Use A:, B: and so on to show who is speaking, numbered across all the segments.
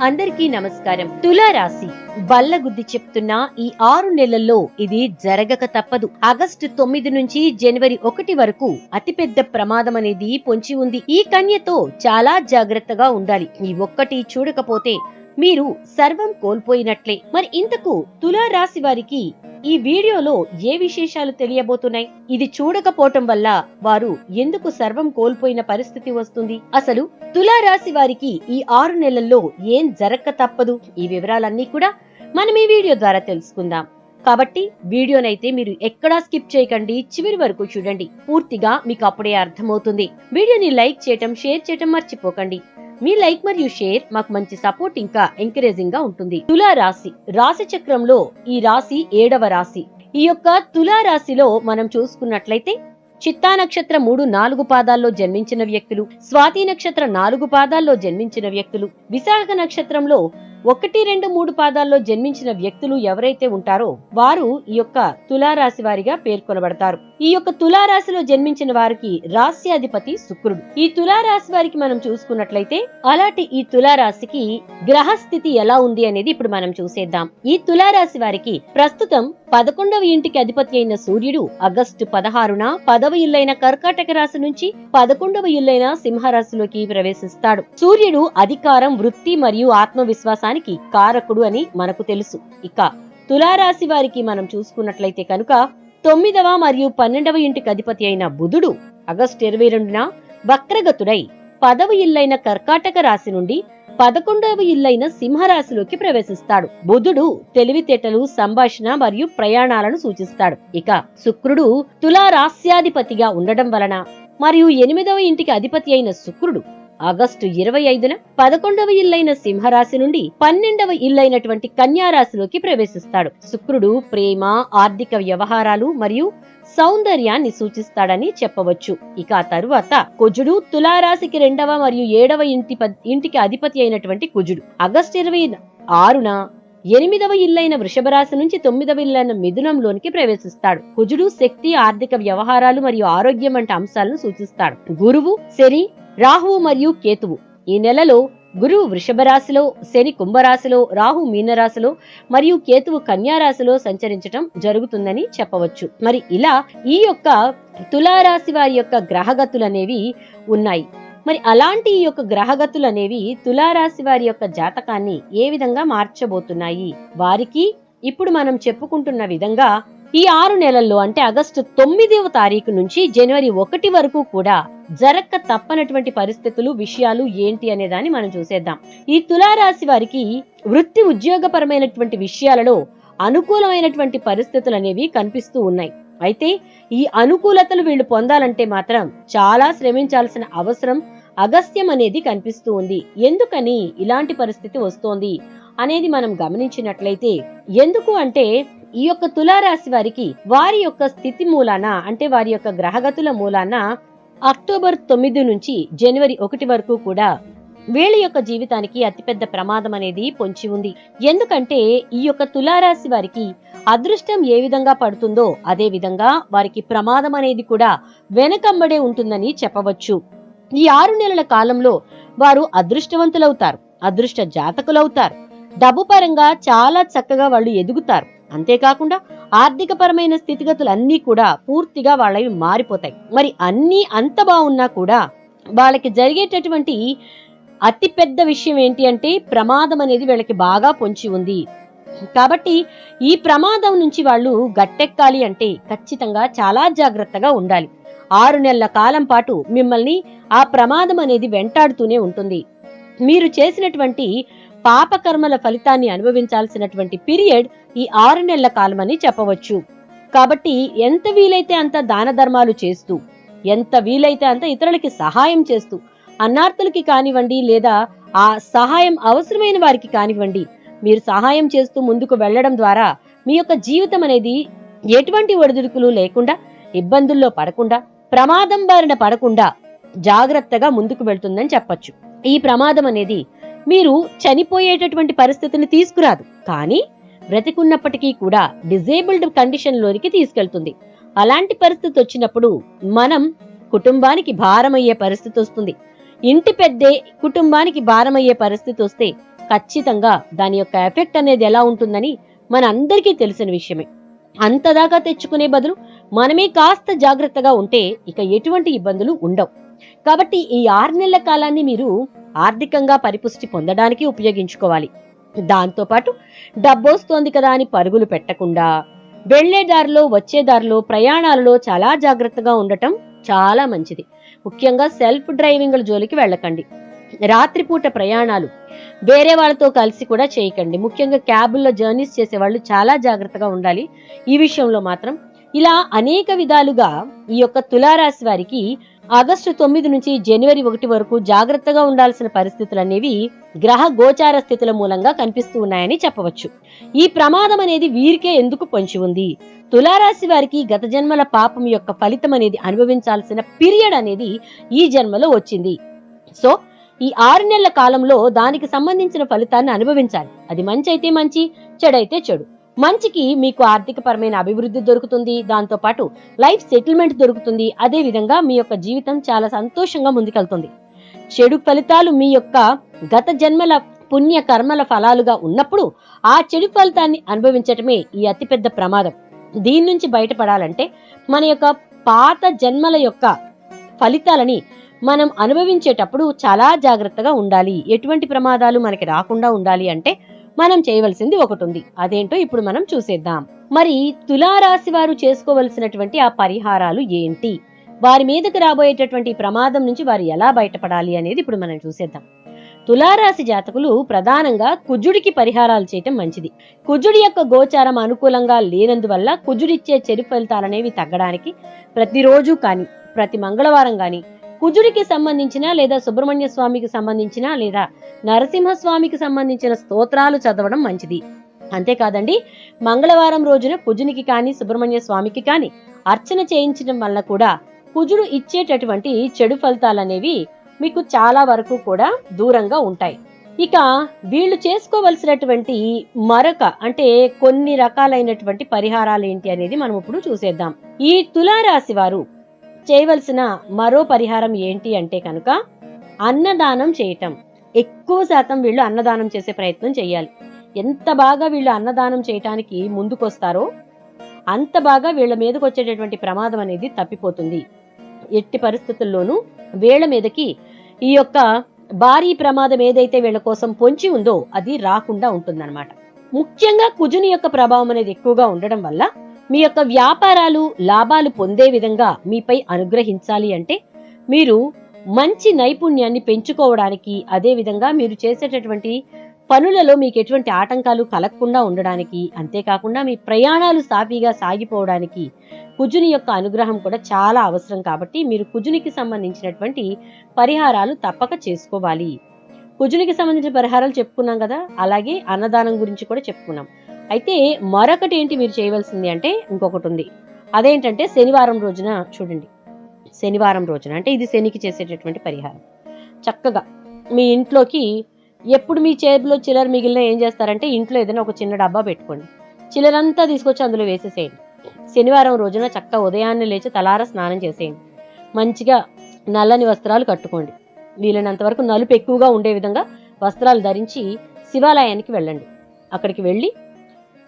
A: అందరికీ నమస్కారం. తులారాశి బల్లగుద్ది చెప్తున్న ఈ ఆరు నెలల్లో ఇది జరగక తప్పదు. ఆగస్టు తొమ్మిది నుంచి జనవరి ఒకటి వరకు అతిపెద్ద ప్రమాదం అనేది పొంచి ఉంది. ఈ కన్యతో చాలా జాగ్రత్తగా ఉండాలి. ఈ ఒక్కటి చూడకపోతే మీరు సర్వం కోల్పోయినట్లే. మరి ఇంతకు తులా రాశి వారికి ఈ వీడియోలో ఏ విశేషాలు తెలియబోతున్నాయి? ఇది చూడకపోవటం వల్ల వారు ఎందుకు సర్వం కోల్పోయిన పరిస్థితి వస్తుంది? అసలు తులా రాశి వారికి ఈ ఆరు నెలల్లో ఏం జరక్క తప్పదు? ఈ వివరాలన్నీ కూడా మనం ఈ వీడియో ద్వారా తెలుసుకుందాం. కాబట్టి వీడియోనైతే మీరు ఎక్కడా స్కిప్ చేయకండి చివరి వరకు చూడండి. పూర్తిగా మీకు అప్పుడే అర్థమవుతుంది. వీడియోని లైక్ చేయటం షేర్ చేయటం మర్చిపోకండి. మీ లైక్ మరియు షేర్ మాకు మంచి సపోర్ట్ ఇంకా ఎంకరేజింగ్గా ఉంటుంది. తులా రాశి. రాశి చక్రంలో ఈ రాశి ఏడవ రాశి. ఈ యొక్క తులా రాశిలో మనం చూసుకున్నట్లయితే చిత్తా నక్షత్ర మూడు నాలుగు పాదాల్లో జన్మించిన వ్యక్తులు స్వాతి నక్షత్ర నాలుగు పాదాల్లో జన్మించిన వ్యక్తులు విశాఖ నక్షత్రంలో ఒకటి రెండు మూడు పాదాల్లో జన్మించిన వ్యక్తులు ఎవరైతే ఉంటారో వారు ఈ యొక్క తులారాశి వారిగా పేర్కొనబడతారు. ఈ యొక్క తులారాశిలో జన్మించిన వారికి రాశ్యాధిపతి శుక్రుడు. ఈ తులారాశి వారికి మనం చూసుకున్నట్లయితే అలాంటి ఈ తులారాశికి గ్రహస్థితి ఎలా ఉంది అనేది ఇప్పుడు మనం చూసేద్దాం. ఈ తులారాశి వారికి ప్రస్తుతం పదకొండవ ఇంటికి అధిపతి అయిన సూర్యుడు ఆగస్టు పదహారున పదవ ఇల్లైన కర్కాటక రాశి నుంచి పదకొండవ ఇల్లైన సింహరాశిలోకి ప్రవేశిస్తాడు. సూర్యుడు అధికారం వృత్తి మరియు దానికి కారకుడు అని మనకు తెలుసు. ఇక తులారాశి వారికి మనం చూసుకున్నట్లయితే కనుక తొమ్మిదవ మరియు పన్నెండవ ఇంటికి అధిపతి అయిన బుధుడు ఆగస్టు ఇరవై రెండున వక్రగతుడై పదవ ఇల్లైన కర్కాటక రాశి నుండి పదకొండవ ఇల్లైన సింహరాశిలోకి ప్రవేశిస్తాడు. బుధుడు తెలివితేటలు సంభాషణ మరియు ప్రయాణాలను సూచిస్తాడు. ఇక శుక్రుడు తులారాస్యాధిపతిగా ఉండడం వలన మరియు ఎనిమిదవ ఇంటికి అధిపతి అయిన శుక్రుడు ఆగస్టు ఇరవై ఐదున పదకొండవ ఇల్లైన సింహరాశి నుండి పన్నెండవ ఇల్లైనటువంటి కన్యారాశిలోకి ప్రవేశిస్తాడు. శుక్రుడు ప్రేమ ఆర్థిక వ్యవహారాలు మరియు సౌందర్యాన్ని సూచిస్తాడని చెప్పవచ్చు. ఇక ఆ తరువాత కుజుడు తులారాశికి రెండవ మరియు ఏడవ ఇంటి ప- ఇంటికి అధిపతి అయినటువంటి కుజుడు. ఆగస్టు ఇరవై ఆరున ఎనిమిదవ ఇల్లైన వృషభ రాశి నుంచి తొమ్మిదవ ఇల్లైన మిథునంలోనికి ప్రవేశిస్తాడు. కుజుడు శక్తి ఆర్థిక వ్యవహారాలు మరియు ఆరోగ్యం వంటి అంశాలను సూచిస్తాడు. గురువు శని రాహువు మరియు కేతువు. ఈ నెలలో గురువు వృషభ రాశిలో శని కుంభరాశిలో రాహు మీనరాశిలో మరియు కేతువు కన్యారాశిలో సంచరించటం జరుగుతుందని చెప్పవచ్చు. మరి ఇలా ఈ యొక్క తులారాశి వారి యొక్క గ్రహగతులు అనేవి ఉన్నాయి. మరి అలాంటి ఈ యొక్క గ్రహగతులు అనేవి తులారాశి వారి యొక్క జాతకాన్ని ఏ విధంగా మార్చబోతున్నాయి? వారికి ఇప్పుడు మనం చెప్పుకుంటున్న విధంగా ఈ ఆరు నెలల్లో అంటే ఆగస్టు తొమ్మిదవ తారీఖు నుంచి జనవరి ఒకటి వరకు కూడా జరక్క తప్పనటువంటి పరిస్థితులు విషయాలు ఏంటి అనే దాన్ని మనం చూసేద్దాం. ఈ తులారాశి వారికి వృత్తి ఉద్యోగపరమైనటువంటి విషయాలలో అనుకూలమైనటువంటి పరిస్థితులు అనేవి కనిపిస్తూ ఉన్నాయి. అయితే ఈ అనుకూలతలు వీళ్ళు పొందాలంటే మాత్రం చాలా శ్రమించాల్సిన అవసరం అగస్త్యం అనేది కనిపిస్తూ ఉంది. ఎందుకని ఇలాంటి పరిస్థితి వస్తోంది అనేది మనం గమనించినట్లయితే ఎందుకు అంటే ఈ యొక్క తులారాశి వారికి వారి యొక్క స్థితి మూలాన అంటే వారి యొక్క గ్రహగతుల మూలాన అక్టోబర్ తొమ్మిది నుంచి జనవరి ఒకటి వరకు కూడా వీళ్ళ యొక్క జీవితానికి అతిపెద్ద ప్రమాదం అనేది పొంచి ఉంది. ఎందుకంటే ఈ యొక్క తులారాశి వారికి అదృష్టం ఏ విధంగా పడుతుందో అదే విధంగా వారికి ప్రమాదం అనేది కూడా వెనకంబడే ఉంటుందని చెప్పవచ్చు. ఈ ఆరు నెలల కాలంలో వారు అదృష్టవంతులవుతారు అదృష్ట జాతకులవుతారు. డబ్బు పరంగా చాలా చక్కగా వాళ్ళు ఎదుగుతారు. అంతేకాకుండా ఆర్థిక పరమైన స్థితిగతులు అన్నీ కూడా పూర్తిగా వాళ్ళవి మారిపోతాయి. మరి అన్నీ అంత బాగున్నా కూడా వాళ్ళకి జరిగేటటువంటి అతిపెద్ద విషయం ఏంటి అంటే ప్రమాదం అనేది వీళ్ళకి బాగా పొంచి ఉంది. కాబట్టి ఈ ప్రమాదం నుంచి వాళ్ళు గట్టెక్కాలి అంటే ఖచ్చితంగా చాలా జాగ్రత్తగా ఉండాలి. ఆరు నెలల కాలం పాటు మిమ్మల్ని ఆ ప్రమాదం అనేది వెంటాడుతూనే ఉంటుంది. మీరు చేసినటువంటి పాపకర్మల ఫలితాన్ని అనుభవించాల్సినటువంటి పీరియడ్ ఈ ఆరు నెలల కాలమని చెప్పవచ్చు. కాబట్టి ఎంత వీలైతే అంత దాన ధర్మాలు చేస్తూ ఎంత వీలైతే అంత ఇతరులకి సహాయం చేస్తూ అన్నార్థులకి కానివ్వండి లేదా ఆ సహాయం అవసరమైన వారికి కానివ్వండి మీరు సహాయం చేస్తూ ముందుకు వెళ్ళడం ద్వారా మీ యొక్క జీవితం అనేది ఎటువంటి ఒడిదుడుకులు లేకుండా ఇబ్బందుల్లో పడకుండా ప్రమాదం బారిన పడకుండా జాగ్రత్తగా ముందుకు వెళ్తుందని చెప్పచ్చు. ఈ ప్రమాదం అనేది మీరు చనిపోయేటటువంటి పరిస్థితిని తీసుకురాదు. కానీ బ్రతికున్నప్పటికీ కూడా డిజేబుల్డ్ కండిషన్లోనికి తీసుకెళ్తుంది. అలాంటి పరిస్థితి వచ్చినప్పుడు మనం కుటుంబానికి భారమయ్యే పరిస్థితి వస్తుంది. ఇంటి పెద్దే కుటుంబానికి భారమయ్యే పరిస్థితి వస్తే ఖచ్చితంగా దాని యొక్క ఎఫెక్ట్ అనేది ఎలా ఉంటుందని మన అందరికీ తెలిసిన విషయమే. అంతదాకా తెచ్చుకునే బదులు మనమే కాస్త జాగ్రత్తగా ఉంటే ఇక ఎటువంటి ఇబ్బందులు ఉండవు. కాబట్టి ఈ ఆరు నెలల కాలాన్ని మీరు ఆర్థికంగా పరిపుష్టి పొందడానికి ఉపయోగించుకోవాలి. దాంతోపాటు డబ్బొస్తోంది కదా అని పరుగులు పెట్టకుండా వెళ్ళేదారిలో దారిలో వచ్చే దారిలో ప్రయాణాలలో చాలా జాగ్రత్తగా ఉండటం చాలా మంచిది. ముఖ్యంగా సెల్ఫ్ డ్రైవింగ్ల జోలికి వెళ్ళకండి. రాత్రిపూట ప్రయాణాలు వేరే వాళ్ళతో కలిసి కూడా చేయకండి. ముఖ్యంగా క్యాబుల్లో జర్నీస్ చేసే వాళ్ళు చాలా జాగ్రత్తగా ఉండాలి. ఈ విషయంలో మాత్రం ఇలా అనేక విధాలుగా ఈ యొక్క తులారాశి వారికి ఆగస్టు తొమ్మిది నుంచి జనవరి ఒకటి వరకు జాగ్రత్తగా ఉండాల్సిన పరిస్థితులు అనేవి గ్రహ గోచార స్థితుల మూలంగా కనిపిస్తూ ఉన్నాయని చెప్పవచ్చు. ఈ ప్రమాదం అనేది వీరికే ఎందుకు పొంచి ఉంది? తులారాశి వారికి గత జన్మల పాపం యొక్క ఫలితం అనేది అనుభవించాల్సిన పీరియడ్ అనేది ఈ జన్మలో వచ్చింది. సో ఈ ఆరు నెలల కాలంలో దానికి సంబంధించిన ఫలితాన్ని అనుభవించాలి. అది మంచి అయితే మంచి చెడైతే చెడు. మంచికి మీకు ఆర్థిక పరమైన అభివృద్ధి దొరుకుతుంది దాంతో పాటు లైఫ్ సెటిల్మెంట్ దొరుకుతుంది. అదే విధంగా మీ యొక్క జీవితం చాలా సంతోషంగా ముందుకెళ్తుంది. చెడు ఫలితాలు మీ యొక్క గత జన్మల పుణ్య కర్మల ఫలాలుగా ఉన్నప్పుడు ఆ చెడు ఫలితాన్ని అనుభవించటమే ఈ అతిపెద్ద ప్రమాదం. దీని నుంచి బయటపడాలంటే మన యొక్క పాత జన్మల యొక్క ఫలితాలని మనం అనుభవించేటప్పుడు చాలా జాగ్రత్తగా ఉండాలి. ఎటువంటి ప్రమాదాలు మనకి రాకుండా ఉండాలి అంటే మనం చేయవలసింది ఒకటి ఉంది అదేంటో ఇప్పుడు మనం చూసేద్దాం. మరి తులారాశి వారు చేసుకోవలసినటువంటి ఆ పరిహారాలు ఏంటి? వారి మీదకి రాబోయేటటువంటి ప్రమాదం నుంచి వారు ఎలా బయటపడాలి అనేది ఇప్పుడు మనం చూసేద్దాం. తులారాశి జాతకులు ప్రధానంగా కుజుడికి పరిహారాలు చేయటం మంచిది. కుజుడి యొక్క గోచారం అనుకూలంగా లేనందువల్ల కుజుడిచ్చే చెడు ఫలితాలనేవి తగ్గడానికి ప్రతిరోజు కానీ ప్రతి మంగళవారం కానీ కుజుడికి సంబంధించిన లేదా సుబ్రహ్మణ్య స్వామికి సంబంధించిన లేదా నరసింహస్వామికి సంబంధించిన స్తోత్రాలు చదవడం మంచిది. అంతేకాదండి మంగళవారం రోజున కుజునికి కానీ సుబ్రహ్మణ్య స్వామికి కానీ అర్చన చేయించడం వల్ల కూడా కుజుడు ఇచ్చేటటువంటి చెడు ఫలితాలనేవి మీకు చాలా వరకు కూడా దూరంగా ఉంటాయి. ఇక వీళ్ళు చేసుకోవలసినటువంటి మరొక అంటే కొన్ని రకాలైనటువంటి పరిహారాలు ఏంటి అనేది మనం ఇప్పుడు చూసేద్దాం. ఈ తులారాశి వారు చేయవలసిన మరో పరిహారం ఏంటి అంటే కనుక అన్నదానం చేయటం. ఎక్కువ శాతం వీళ్ళు అన్నదానం చేసే ప్రయత్నం చేయాలి. ఎంత బాగా వీళ్ళు అన్నదానం చేయటానికి ముందుకొస్తారో అంత బాగా వీళ్ళ మీదకి వచ్చేటటువంటి ప్రమాదం అనేది తప్పిపోతుంది. ఎట్టి పరిస్థితుల్లోనూ వీళ్ళ మీదకి ఈ యొక్క భారీ ప్రమాదం ఏదైతే వీళ్ళ కోసం పొంచి ఉందో అది రాకుండా ఉంటుందన్నమాట. ముఖ్యంగా కుజుని యొక్క ప్రభావం అనేది ఎక్కువగా ఉండడం వల్ల మీ యొక్క వ్యాపారాలు లాభాలు పొందే విధంగా మీపై అనుగ్రహించాలి అంటే మీరు మంచి నైపుణ్యాన్ని పెంచుకోవడానికి అదే విధంగా మీరు చేసేటటువంటి పనులలో మీకు ఎటువంటి ఆటంకాలు కలగకుండా ఉండడానికి అంతేకాకుండా మీ ప్రయాణాలు సాఫీగా సాగిపోవడానికి కుజుని యొక్క అనుగ్రహం కూడా చాలా అవసరం కాబట్టి మీరు కుజునికి సంబంధించినటువంటి పరిహారాలు తప్పక చేసుకోవాలి. కుజునికి సంబంధించిన పరిహారాలు చెప్పుకున్నాం కదా అలాగే అన్నదానం గురించి కూడా చెప్పుకున్నాం. అయితే మరొకటి ఏంటి మీరు చేయవలసింది అంటే ఇంకొకటి ఉంది. అదేంటంటే శనివారం రోజున చూడండి. శనివారం రోజున అంటే ఇది శనికి చేసేటటువంటి పరిహారం. చక్కగా మీ ఇంట్లోకి ఎప్పుడు మీ చేతిలో చిల్లర మిగిలిన ఏం చేస్తారంటే ఇంట్లో ఏదైనా ఒక చిన్న డబ్బా పెట్టుకోండి. చిల్లరంతా తీసుకొచ్చి అందులో వేసేసేయండి. శనివారం రోజున చక్క ఉదయాన్నే లేచి తలార స్నానం చేసేయండి. మంచిగా నల్లని వస్త్రాలు కట్టుకోండి. వీలైనంత వరకు నలుపు ఎక్కువగా ఉండే విధంగా వస్త్రాలు ధరించి శివాలయానికి వెళ్ళండి. అక్కడికి వెళ్ళి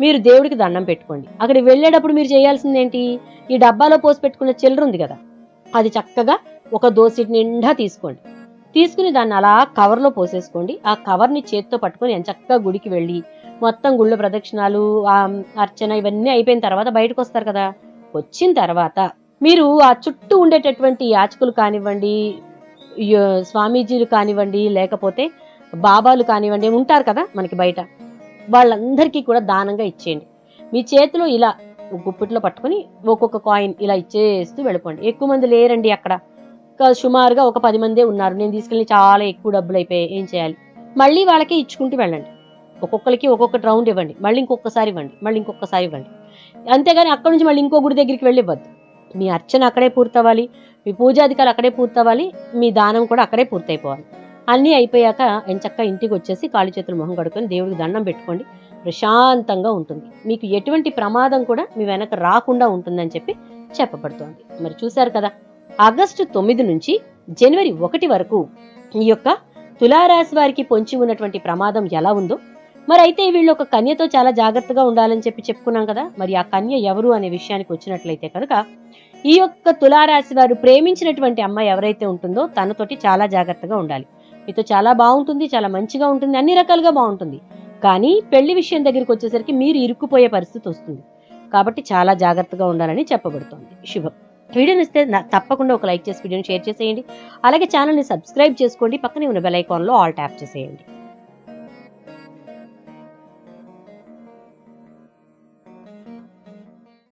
A: మీరు దేవుడికి దండం పెట్టుకోండి. అక్కడికి వెళ్ళేటప్పుడు మీరు చేయాల్సింది ఏంటి ఈ డబ్బాలో పోసి పెట్టుకున్న చిల్లర ఉంది కదా అది చక్కగా ఒక దోసిటి నిండా తీసుకోండి. తీసుకుని దాన్ని అలా కవర్లో పోసేసుకోండి. ఆ కవర్ని చేత్తో పట్టుకొని చక్కగా గుడికి వెళ్ళి మొత్తం గుళ్ళ ప్రదక్షిణాలు ఆ అర్చన ఇవన్నీ అయిపోయిన తర్వాత బయటకు వస్తారు కదా. వచ్చిన తర్వాత మీరు ఆ చుట్టూ ఉండేటటువంటి యాచకులు కానివ్వండి స్వామీజీలు కానివ్వండి లేకపోతే బాబాలు కానివ్వండి ఉంటారు కదా మనకి బయట. వాళ్ళందరికీ కూడా దానంగా ఇచ్చేయండి. మీ చేతిలో ఇలా గుప్పిట్లో పట్టుకొని ఒక్కొక్క కాయిన్ ఇలా ఇచ్చేస్తూ వెళ్ళిపోండి. ఎక్కువ మంది లేరండి అక్కడ. సుమారుగా ఒక పది మందే ఉన్నారు. నేను తీసుకెళ్ళి చాలా ఎక్కువ డబ్బులు అయిపోయాయి ఏం చేయాలి? మళ్ళీ వాళ్ళకే ఇచ్చుకుంటూ వెళ్ళండి. ఒక్కొక్కరికి ఒక్కొక్క రౌండ్ ఇవ్వండి. మళ్ళీ ఇంకొకసారి ఇవ్వండి. మళ్ళీ ఇంకొకసారి ఇవ్వండి. అంతేగాని అక్కడ నుంచి మళ్ళీ ఇంకో గుడి దగ్గరికి వెళ్ళివ్వద్దు. మీ అర్చన అక్కడే పూర్తవ్వాలి. మీ పూజాధికారులు అక్కడే పూర్తవ్వాలి. మీ దానం కూడా అక్కడే పూర్తయిపోవాలి. అన్నీ అయిపోయాక ఎంచక్క ఇంటికి వచ్చేసి కాళీ చేతులు మొహం కడుక్కొని దేవుడికి దండం పెట్టుకోండి. ప్రశాంతంగా ఉంటుంది. మీకు ఎటువంటి ప్రమాదం కూడా మీ వెనక రాకుండా ఉంటుందని చెప్పి చెప్పబడుతోంది. మరి చూశారు కదా ఆగస్టు తొమ్మిది నుంచి జనవరి ఒకటి వరకు ఈ యొక్క తులారాశి వారికి పొంచి ఉన్నటువంటి ప్రమాదం ఎలా ఉందో మరి అయితే వీళ్ళు ఒక కన్యతో చాలా జాగ్రత్తగా ఉండాలని చెప్పి చెప్పుకున్నాం కదా మరి ఆ కన్య ఎవరు అనే విషయానికి వచ్చినట్లయితే కనుక ఈ యొక్క తులారాశి వారు ప్రేమించినటువంటి అమ్మాయి ఎవరైతే ఉంటుందో తనతోటి చాలా జాగ్రత్తగా ఉండాలి. మీతో చాలా బాగుంటుంది చాలా మంచిగా ఉంటుంది అన్ని రకాలుగా బాగుంటుంది. కానీ పెళ్ళి విషయం దగ్గరికి వచ్చేసరికి మీరు ఇరుక్కుపోయే పరిస్థితి వస్తుంది. కాబట్టి చాలా జాగ్రత్తగా ఉండాలని చెప్పబడుతోంది. శుభం. వీడియోని ఇస్తే తప్పకుండా ఒక లైక్ చేసి వీడియోని షేర్ చేసేయండి. అలాగే ఛానల్ని సబ్స్క్రైబ్ చేసుకోండి. పక్కనే ఉన్న బెల్ ఐకాన్లో ఆల్ ట్యాప్ చేసేయండి.